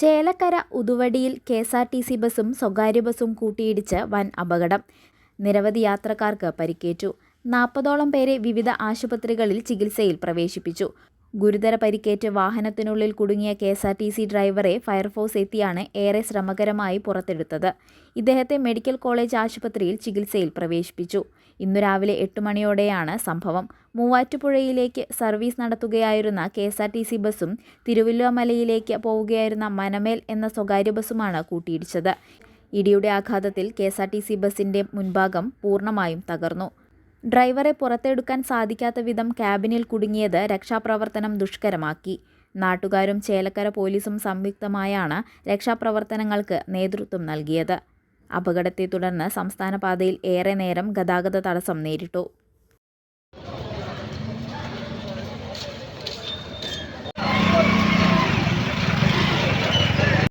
Chelakkara ഉതുവടിയിൽ K S R T C ബസും സ്വകാര്യ ബസും കൂട്ടിയിടിച്ച് വൻ അപകടം. നിരവധി യാത്രക്കാർക്ക് പരിക്കേറ്റു. നാൽപ്പതോളം പേരെ വിവിധ ആശുപത്രികളിൽ ചികിത്സയിൽ പ്രവേശിപ്പിച്ചു. ഗുരുതര പരിക്കേറ്റ് വാഹനത്തിനുള്ളിൽ കുടുങ്ങിയ K S R T C ഡ്രൈവറെ ഫയർഫോഴ്സ് എത്തിയാണ് ഏറെ ശ്രമകരമായി പുറത്തെടുത്തത്. ഇദ്ദേഹത്തെ മെഡിക്കൽ കോളേജ് ആശുപത്രിയിൽ ചികിത്സയിൽ പ്രവേശിപ്പിച്ചു. ഇന്നു രാവിലെ എട്ട് മണിയോടെയാണ് സംഭവം. മൂവാറ്റുപുഴയിലേക്ക് സർവീസ് നടത്തുകയായിരുന്ന K S R T C ബസ്സും തിരുവല്ലുവമലയിലേക്ക് പോവുകയായിരുന്ന മനമേൽ എന്ന സ്വകാര്യ ബസ്സുമാണ് കൂട്ടിയിടിച്ചത്. ഇടിയുടെ ആഘാതത്തിൽ K S R T C ബസിന്റെ മുൻഭാഗം പൂർണമായും തകർന്നു. ഡ്രൈവറെ പുറത്തെടുക്കാൻ സാധിക്കാത്ത വിധം ക്യാബിനിൽ കുടുങ്ങിയത് രക്ഷാപ്രവർത്തനം ദുഷ്കരമാക്കി. നാട്ടുകാരും ചേലക്കര പോലീസും സംയുക്തമായാണ് രക്ഷാപ്രവർത്തനങ്ങൾക്ക് നേതൃത്വം നൽകിയത്. അപകടത്തെ തുടർന്ന് സംസ്ഥാന പാതയിൽ ഏറെ നേരം ഗതാഗത തടസ്സം നേരിട്ടു.